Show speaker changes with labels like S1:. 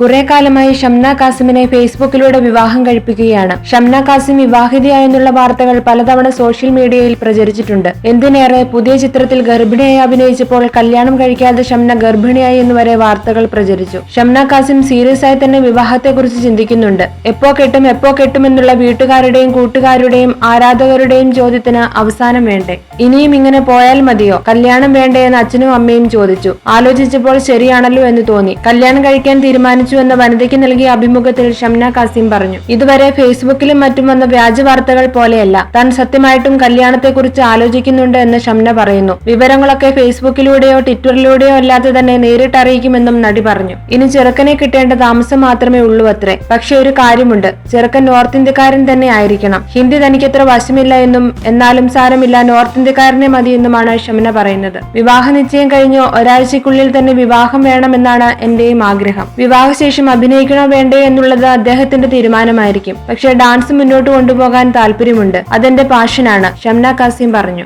S1: കുറെ കാലമായി ഷംന കാസിമിനെ ഫേസ്ബുക്കിലൂടെ വിവാഹം കഴിപ്പിക്കുകയാണ്. ഷംന കാസിം വിവാഹിതയായെന്നുള്ള വാർത്തകൾ പലതവണ സോഷ്യൽ മീഡിയയിൽ പ്രചരിച്ചിട്ടുണ്ട്. എന്തിനേറെ പുതിയ ചിത്രത്തിൽ ഗർഭിണിയായി അഭിനയിച്ചപ്പോൾ കല്യാണം കഴിക്കാതെ ഷംന ഗർഭിണിയായി എന്ന് വരെ വാർത്തകൾ പ്രചരിച്ചു. ഷംന കാസിം സീരിയസ് ആയി തന്നെ വിവാഹത്തെക്കുറിച്ച് ചിന്തിക്കുന്നുണ്ട്. എപ്പോ കെട്ടും എപ്പോ കെട്ടുമെന്നുള്ള വീട്ടുകാരുടെയും കൂട്ടുകാരുടെയും ആരാധകരുടെയും ചോദ്യത്തിന് അവസാനം വേണ്ടേ? ഇനിയും ഇങ്ങനെ പോയാൽ മതിയോ? കല്യാണം വേണ്ടേ എന്ന് അച്ഛനും അമ്മയും ചോദിച്ചു. ആലോചിച്ചപ്പോൾ ശരിയാണല്ലോ എന്ന് തോന്നി. കല്യാണം കഴിക്കാൻ തീരുമാനിച്ചു എന്ന വനിതയ്ക്ക് നൽകിയ അഭിമുഖത്തിൽ ഷംന കാസിം പറഞ്ഞു. ഇതുവരെ ഫേസ്ബുക്കിലും മറ്റും വന്ന വ്യാജ വാർത്തകൾ പോലെയല്ല. താൻ സത്യമായിട്ടും കല്യാണത്തെക്കുറിച്ച് ആലോചിക്കുന്നുണ്ട് എന്ന് ഷംന പറയുന്നു. വിവരങ്ങളൊക്കെ ഫേസ്ബുക്കിലൂടെയോ ട്വിറ്ററിലൂടെയോ അല്ലാതെ തന്നെ നേരിട്ട് അറിയിക്കുമെന്നും നടി പറഞ്ഞു. ഇനി ചെറുക്കനെ കിട്ടേണ്ട താമസം മാത്രമേ ഉള്ളൂ അത്രേ. പക്ഷെ ഒരു കാര്യമുണ്ട്. ചെറുക്കൻ നോർത്ത് ഇന്ത്യക്കാരൻ തന്നെ ആയിരിക്കണം. ഹിന്ദി തനിക്കത്ര വശമില്ല എന്നും എന്നാലും സാരമില്ല നോർത്ത് ഇന്ത്യക്കാരനെ മതി എന്നുമാണ് ഷംന പറയുന്നത്. വിവാഹ നിശ്ചയം കഴിഞ്ഞ് ഒരാഴ്ചക്കുള്ളിൽ തന്നെ വിവാഹം വേണമെന്നാണ് എന്റെയും ആഗ്രഹം. വിവാഹശേഷം അഭിനയിക്കണോ വേണ്ടേ എന്നുള്ളത് അദ്ദേഹത്തിന്റെ തീരുമാനമായിരിക്കും. പക്ഷേ ഡാൻസ് മുന്നോട്ട് കൊണ്ടുപോകാൻ താല്പര്യമുണ്ട്. അതെന്റെ പാഷനാണ് ഷംന കാസിം പറഞ്ഞു.